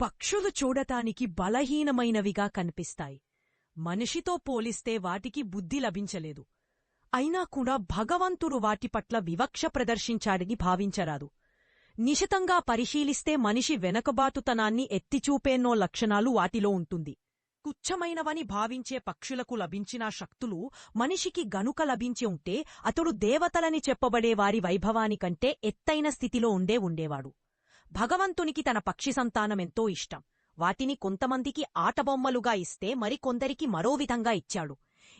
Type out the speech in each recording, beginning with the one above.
పక్షులు చూడటానికి బలహీనమైనవిగా కనిపిస్తాయి. మనిషితో పోలిస్తే వాటికి బుద్ధి లభించలేదు. అయినా కూడా భగవంతుడు వాటి పట్ల వివక్ష ప్రదర్శించాడని భావించరాదు. నిశితంగా పరిశీలిస్తే మనిషి వెనకబాటుతనాన్ని ఎత్తిచూపేన్నో లక్షణాలు వాటిలో ఉంటుంది. కుచ్చమైనవని భావించే పక్షులకు లభించిన శక్తులు మనిషికి గనుక లభించి ఉంటే అతడు దేవతలని చెప్పబడే వారి వైభవానికంటే ఎత్తైన స్థితిలో ఉండే ఉండేవాడు. భగవంతునికి తన పక్షి సంతానమెంతో ఇష్టం. వాటిని కొంతమందికి ఆటబొమ్మలుగా ఇస్తే మరికొందరికి మరో విధంగా ఇచ్చాడు.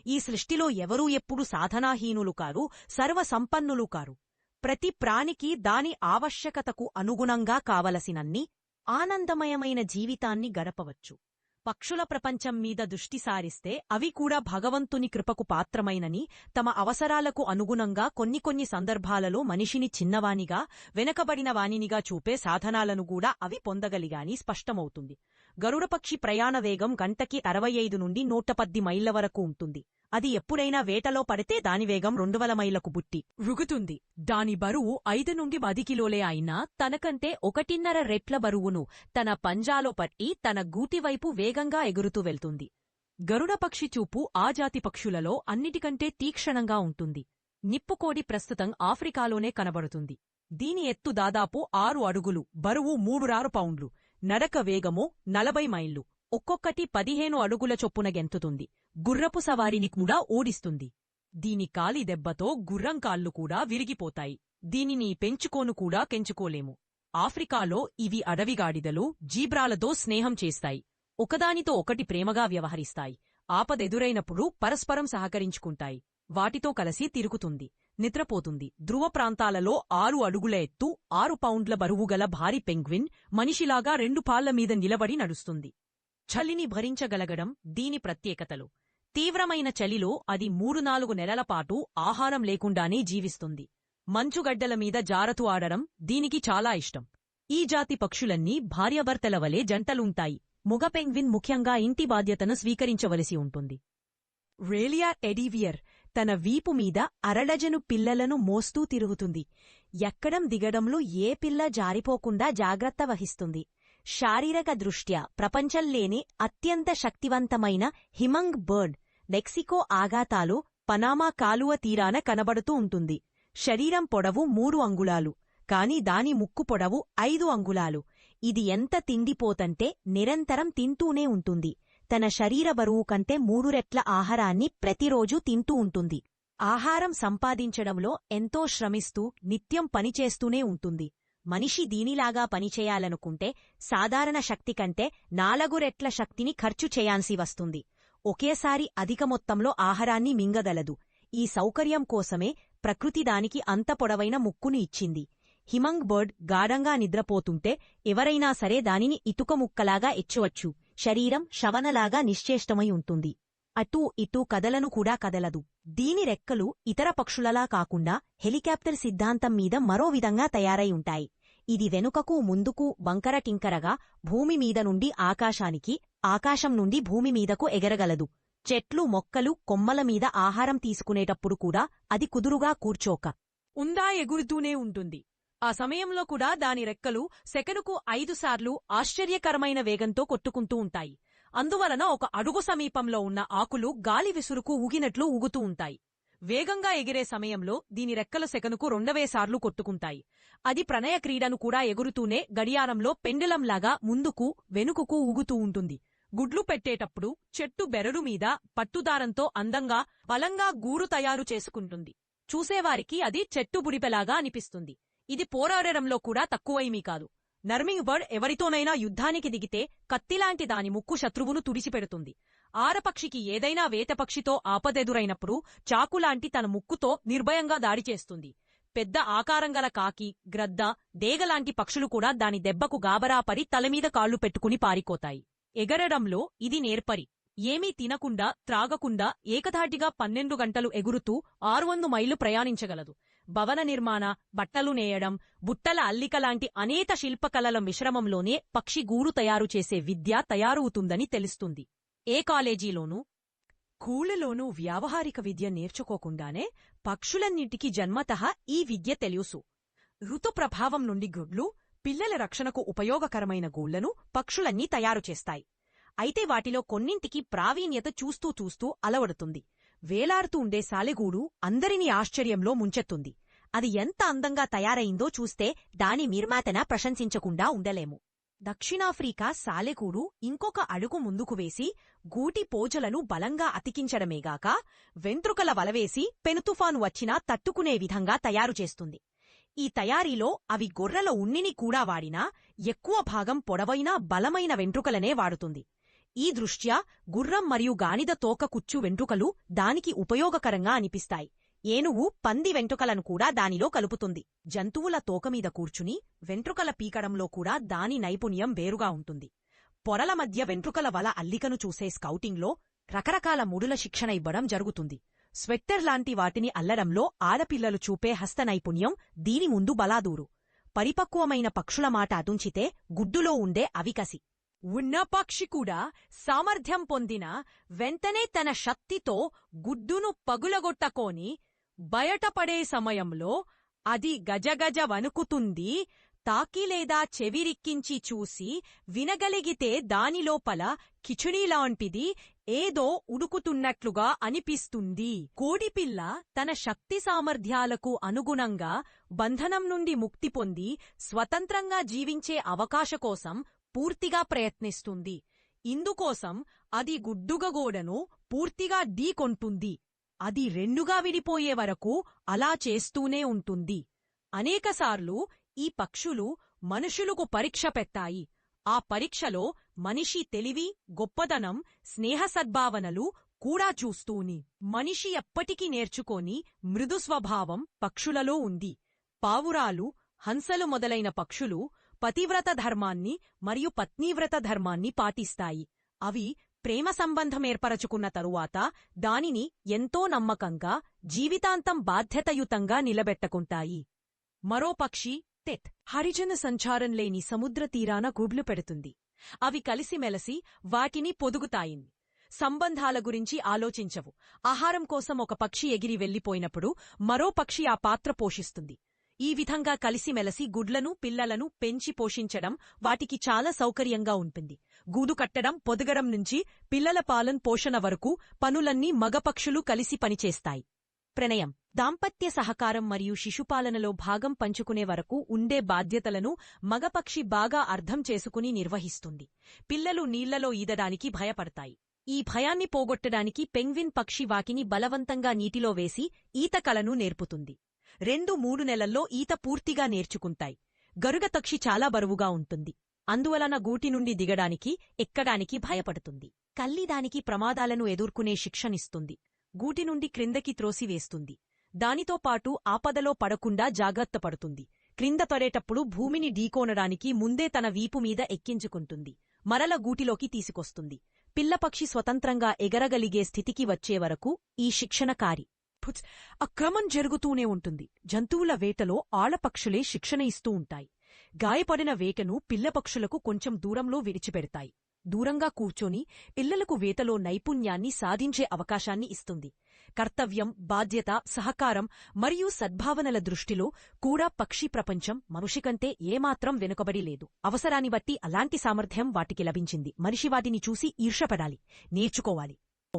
ఈ సృష్టిలో ఎవరూ ఎప్పుడు సాధనాహీనులు కారు సర్వసంపన్నులు కారు. ప్రతి ప్రాణికి దాని ఆవశ్యకతకు అనుగుణంగా కావలసినన్ని ఆనందమయమైన జీవితాన్ని గడపవచ్చు. పక్షుల ప్రపంచం మీద దృష్టి సారిస్తే అవి కూడా భగవంతుని కృపకు పాత్రమైనని తమ అవసరాలకు అనుగుణంగా కొన్ని కొన్ని సందర్భాలలో మనిషిని చిన్నవానిగా వెనకబడిన వానినిగా చూపే సాధనాలను కూడా అవి పొందగలిగాని స్పష్టమవుతుంది. గరుడపక్షి ప్రయాణ వేగం గంటకి అరవై ఐదు నుండి నూట పద్ది మైళ్ళ వరకు ఉంటుంది. అది ఎప్పుడైనా వేటలో పడితే దాని వేగం రెండువల మైళ్ళకు బుట్టి రుగుతుంది. దాని బరువు ఐదు నుండి పది కిలోలే అయినా తనకంటే ఒకటిన్నర రెట్ల బరువును తన పంజాలో పట్టి తన గూటివైపు వేగంగా ఎగురుతూ వెళ్తుంది. గరుడపక్షి చూపు ఆ జాతి పక్షులలో అన్నిటికంటే తీక్షణంగా ఉంటుంది. నిప్పుకోడి ప్రస్తుతం ఆఫ్రికాలోనే కనబడుతుంది. దీని ఎత్తు దాదాపు ఆరు అడుగులు బరువు మూడురారు పౌండ్లు. నడక వేగము నలభై మైళ్ళు ఒక్కొక్కటి పదిహేను అడుగుల చొప్పున గెంతుతుంది. గుర్రపు సవారిని కూడా ఓడిస్తుంది. దీని కాలి దెబ్బతో గుర్రం కాళ్ళు కూడా విరిగిపోతాయి. దీనిని పెంచుకోను కూడా కెంచుకోలేము. ఆఫ్రికాలో ఇవి అడవిగాడిదలు జీబ్రాలతో స్నేహం చేస్తాయి. ఒకదానితో ఒకటి ప్రేమగా వ్యవహరిస్తాయి. ఆపదెదురైనప్పుడు పరస్పరం సహకరించుకుంటాయి. వాటితో కలిసి తిరుగుతుంది. నిద్రపోతుంది. ధ్రువ ప్రాంతాలలో ఆరు అడుగుల ఎత్తు ఆరు పౌండ్ల బరువుగల భారీ పెంగ్విన్ మనిషిలాగా రెండు పాళ్ళ మీద నిలబడి నడుస్తుంది. చలిని భరించగలగడం దీని ప్రత్యేకతలు. తీవ్రమైన చలిలో అది మూడు నాలుగు నెలల పాటు ఆహారం లేకుండానే జీవిస్తుంది. మంచుగడ్డల మీద జారతు ఆడడం దీనికి చాలా ఇష్టం. ఈ జాతి పక్షులన్నీ భార్యాభర్తల వలె జంటలుంటాయి. మొగ పెంగ్విన్ ముఖ్యంగా ఇంటి బాధ్యతను స్వీకరించవలసి ఉంటుంది. రేలియా ఎడివియర్ తన వీపు మీద అరడజను పిల్లలను మోస్తూ తిరుగుతుంది. ఎక్కడం దిగడంలో ఏ పిల్ల జారిపోకుండా జాగ్రత్త వహిస్తుంది. శారీరక దృష్ట్యా ప్రపంచంలేని అత్యంత శక్తివంతమైన హిమంగ్ బర్డ్ మెక్సికో ఆఘాతాలో పనామా కాలువ తీరాన కనబడుతూ ఉంటుంది. శరీరం పొడవు మూడు అంగుళాలు కాని దాని ముక్కు పొడవు ఐదు అంగుళాలు. ఇది ఎంత తిండిపోతంటే నిరంతరం తింటూనే ఉంటుంది. తన శరీర బరువు కంటే మూడు రెట్ల ఆహారాన్ని ప్రతిరోజూ తింటూ ఉంటుంది. ఆహారం సంపాదించడంలో ఎంతో శ్రమిస్తూ నిత్యం పనిచేస్తూనే ఉంటుంది. మనిషి దీనిలాగా పనిచేయాలనుకుంటే సాధారణ శక్తి కంటే నాలుగు రెట్ల శక్తిని ఖర్చు చేయాల్సి వస్తుంది. ఒకేసారి అధిక మొత్తంలో ఆహారాన్ని మింగగలదు. ఈ సౌకర్యం కోసమే ప్రకృతి దానికి అంత పొడవైన ముక్కుని ఇచ్చింది. హిమంగ్ బర్డ్ గాఢంగా నిద్రపోతుంటే ఎవరైనా సరే దానిని ఇటుక ముక్కలాగా ఎచ్చవచ్చు. శరీరం శవనలాగా నిశ్చేష్టమై ఉంటుంది. అటూ ఇటూ కదలను కూడా కదలదు. దీని రెక్కలు ఇతర పక్షులలా కాకుండా హెలికాప్టర్ సిద్ధాంతం మీద మరో విధంగా తయారై ఉంటాయి. ఇది వెనుకకు ముందుకు వంకర టింకరగా భూమి మీద నుండి ఆకాశానికి ఆకాశం నుండి భూమి మీదకు ఎగరగలదు. చెట్లు మొక్కలు కొమ్మల మీద ఆహారం తీసుకునేటప్పుడు కూడా అది కుదురుగా కూర్చోక ఉందా ఎగురుతూనే ఉంటుంది. ఆ సమయంలో కూడా దాని రెక్కలు సెకనుకు ఐదు సార్లు ఆశ్చర్యకరమైన వేగంతో కొట్టుకుంటూ ఉంటాయి. అందువలన ఒక అడుగు సమీపంలో ఉన్న ఆకులు గాలి విసురుకు ఊగినట్లు ఊగుతూ ఉంటాయి. వేగంగా ఎగిరే సమయంలో దీని రెక్కలు సెకనుకు రెండవేసార్లు కొట్టుకుంటాయి. అది ప్రణయ క్రీడను కూడా ఎగురుతూనే గడియారంలో పెండిలంలాగా ముందుకు వెనుకకు ఊగుతూ ఉంటుంది. గుడ్లు పెట్టేటప్పుడు చెట్టు బెరడు మీద పట్టుదారంతో అందంగా బలంగా గూరు తయారు చేసుకుంటుంది. చూసేవారికి అది చెట్టు బుడిపెలాగా అనిపిస్తుంది. ఇది పోరాడడంలో కూడా తక్కువైమీ కాదు. నర్మింగ్ బర్డ్ ఎవరితోనైనా యుద్ధానికి దిగితే కత్తిలాంటి దాని ముక్కు శత్రువును తుడిచిపెడుతుంది. ఆరపక్షికి ఏదైనా వేతపక్షితో ఆపదెదురైనప్పుడు చాకులాంటి తన ముక్కుతో నిర్భయంగా దాడి చేస్తుంది. పెద్ద ఆకారంగల కాకి గ్రద్ద దేగలాంటి పక్షులు కూడా దాని దెబ్బకు గాబరాపరి తలమీద కాళ్ళు పెట్టుకుని పారిపోతాయి. ఎగరడంలో ఇది నేర్పరి. ఏమీ తినకుండా త్రాగకుండా ఏకధాటిగా పన్నెండు గంటలు ఎగురుతూ ఆరు వంద మైళ్ళు ప్రయాణించగలదు. భవన నిర్మాణ బట్టలు నేయడం బుట్టల అల్లిక లాంటి అనేక శిల్పకళల మిశ్రమంలోనే పక్షి గూడు తయారు చేసే విద్య తయారవుతుందని తెలుస్తుంది. ఏ కాలేజీలోనూ కూళ్ళలోనూ వ్యావహారిక విద్య నేర్చుకోకుండానే పక్షులన్నిటికీ జన్మతః ఈ విద్య తెలుసు. ఋతు ప్రభావం నుండి గుడ్లు పిల్లల రక్షణకు ఉపయోగకరమైన గూళ్ళను పక్షులన్నీ తయారు చేస్తాయి. అయితే వాటిలో కొన్నింటికి ప్రావీణ్యత చూస్తూ చూస్తూ అలవడుతుంది. వేలాడుతూ ఉండే సాలెగూడు అందరినీ ఆశ్చర్యంలో ముంచెత్తుంది. అది ఎంత అందంగా తయారైందో చూస్తే దాని నిర్మాతన ప్రశంసించకుండా ఉండలేము. దక్షిణాఫ్రికా సాలెగూడు ఇంకొక అడుగు ముందుకు వేసి గూటి పోజలను బలంగా అతికించడమేగాక వెంట్రుకల వలవేసి పెనుతుఫాను వచ్చినా తట్టుకునే విధంగా తయారు చేస్తుంది. ఈ తయారీలో అవి గొర్రెల ఉన్నిని కూడా వాడినా ఎక్కువ భాగం పొడవైన బలమైన వెంట్రుకలనే వాడుతుంది. ఈ దృష్ట్యా గుర్రం మరియు గానిద తోక కుచ్చు వెంట్రుకలు దానికి ఉపయోగకరంగా అనిపిస్తాయి. ఏనుగు పంది వెంట్రుకలను కూడా దానిలో కలుపుతుంది. జంతువుల తోకమీద కూర్చుని వెంట్రుకల పీకడంలో కూడా దాని నైపుణ్యం వేరుగా ఉంటుంది. పొరల మధ్య వెంట్రుకల వల అల్లికను చూసే స్కౌటింగ్లో రకరకాల ముడుల శిక్షణ ఇవ్వడం జరుగుతుంది. స్వెట్టర్ లాంటి వాటిని అల్లడంలో ఆడపిల్లలు చూపే హస్త నైపుణ్యం దీని ముందు బలాదూరు. పరిపక్వమైన పక్షుల మాట అదుంచితే గుడ్డులో ఉండే అవికసి. ఉన్న పక్షి కూడా సామర్థ్యం పొందిన వెంటనే తన శక్తితో గుడ్డును పగులగొట్టకోని బయటపడే సమయంలో అది గజగజ వణుకుతుంది తాకి లేదా చెవిరిక్కించి చూసి వినగలిగితే దానిలోపల కిచుడీలాంటిది ఏదో ఉడుకుతున్నట్లుగా అనిపిస్తుంది. కోడిపిల్ల తన శక్తి సామర్థ్యాలకు అనుగుణంగా బంధనం నుండి ముక్తి పొంది స్వతంత్రంగా జీవించే అవకాశ కోసం పూర్తిగా ప్రయత్నిస్తుంది. ఇందుకోసం అది గుడ్డుగగోడను పూర్తిగా ఢీకొంటుంది. అది రెండుగా విడిపోయే వరకు అలా చేస్తూనే ఉంటుంది. అనేకసార్లు ఈ పక్షులు మనుషులకు పరీక్ష పెట్టాయి. ఆ పరీక్షలో మనిషి తెలివి గొప్పదనం స్నేహసద్భావనలు కూడా చూస్తూని మనిషి ఎప్పటికీ నేర్చుకోని మృదు స్వభావం పక్షులలో ఉంది. పావురాలు హంసలు మొదలైన పక్షులు పతివ్రత ధర్మాన్ని మరియు పత్నీవ్రత ధర్మాన్ని పాటిస్తాయి. అవి ప్రేమ సంబంధం ఏర్పరచుకున్న తరువాత దానిని ఎంతో నమ్మకంగా జీవితాంతం బాధ్యతయుతంగా నిలబెట్టుకుంటాయి. మరో పక్షి తెత్. హరిజన సంచారం లేని సముద్ర తీరాన గుడ్లు పెడుతుంది. అవి కలిసిమెలసి వాటిని పొదుగుతాయి. సంబంధాల గురించి ఆలోచించవు. ఆహారం కోసం ఒక పక్షి ఎగిరి వెళ్ళిపోయినప్పుడు మరో పక్షి ఆ పాత్ర పోషిస్తుంది. ఈ విధంగా కలిసిమెలసి గుడ్లను పిల్లలను పెంచి పోషించడం వాటికి చాలా సౌకర్యంగా ఉంటుంది. గూడు కట్టడం పొదగడం నుంచి పిల్లల పాలన్ పోషణ వరకు పనులన్నీ మగపక్షులు కలిసి పనిచేస్తాయి. ప్రణయం. దాంపత్య సహకారం మరియు శిశుపాలనలో భాగం పంచుకునే వరకు ఉండే బాధ్యతలను మగపక్షి బాగా అర్థం చేసుకుని నిర్వహిస్తుంది. పిల్లలు నీళ్ళలో ఈదడానికి భయపడతాయి. ఈ భయాన్ని పోగొట్టడానికి పెంగ్విన్ పక్షి వాకిని బలవంతంగా నీటిలో వేసి ఈత కలను నేర్పుతుంది. రెండు మూడు నెలల్లో ఈత పూర్తిగా నేర్చుకుంటాయి. గరుగతక్షి చాలా బరువుగా ఉంటుంది. అందువలన గూటి నుండి దిగడానికి ఎక్కడానికి భయపడుతుంది. కల్లి దానికి ప్రమాదాలను ఎదుర్కొనే శిక్షనిస్తుంది గూటి నుండి క్రిందకి త్రోసివేస్తుంది దానితో పాటు ఆపదలో పడకుండా జాగ్రత్త పడుతుంది. క్రింద తొరేటప్పుడు భూమిని ఢీకోనడానికి ముందే తన వీపు మీద ఎక్కించుకుంటుంది. మరల గూటిలోకి తీసుకొస్తుంది. పిల్లపక్షి స్వతంత్రంగా ఎగరగలిగే స్థితికి వచ్చే వరకు ఈ శిక్షణకారి. పుచ్ అక్రమం జరుగుతూనే ఉంటుంది. జంతువుల వేటలో ఆళపక్షులే శిక్షణ ఇస్తూ ఉంటాయి. గాయపడిన వేటను పిల్లపక్షులకు కొంచెం దూరంలో విడిచిపెడతాయి. దూరంగా కూర్చొని పిల్లలకు వేటలో నైపుణ్యాన్ని సాధించే అవకాశాన్ని ఇస్తుంది. కర్తవ్యం బాధ్యత సహకారం మరియు సద్భావనల దృష్టిలో కూడా పక్షి ప్రపంచం మనిషికంటే ఏమాత్రం వెనుకబడి లేదు. అవసరాన్ని బట్టి అలాంటి సామర్థ్యం వాటికి లభించింది. మనిషి వాటిని చూసి ఈర్షపడాలి నేర్చుకోవాలి.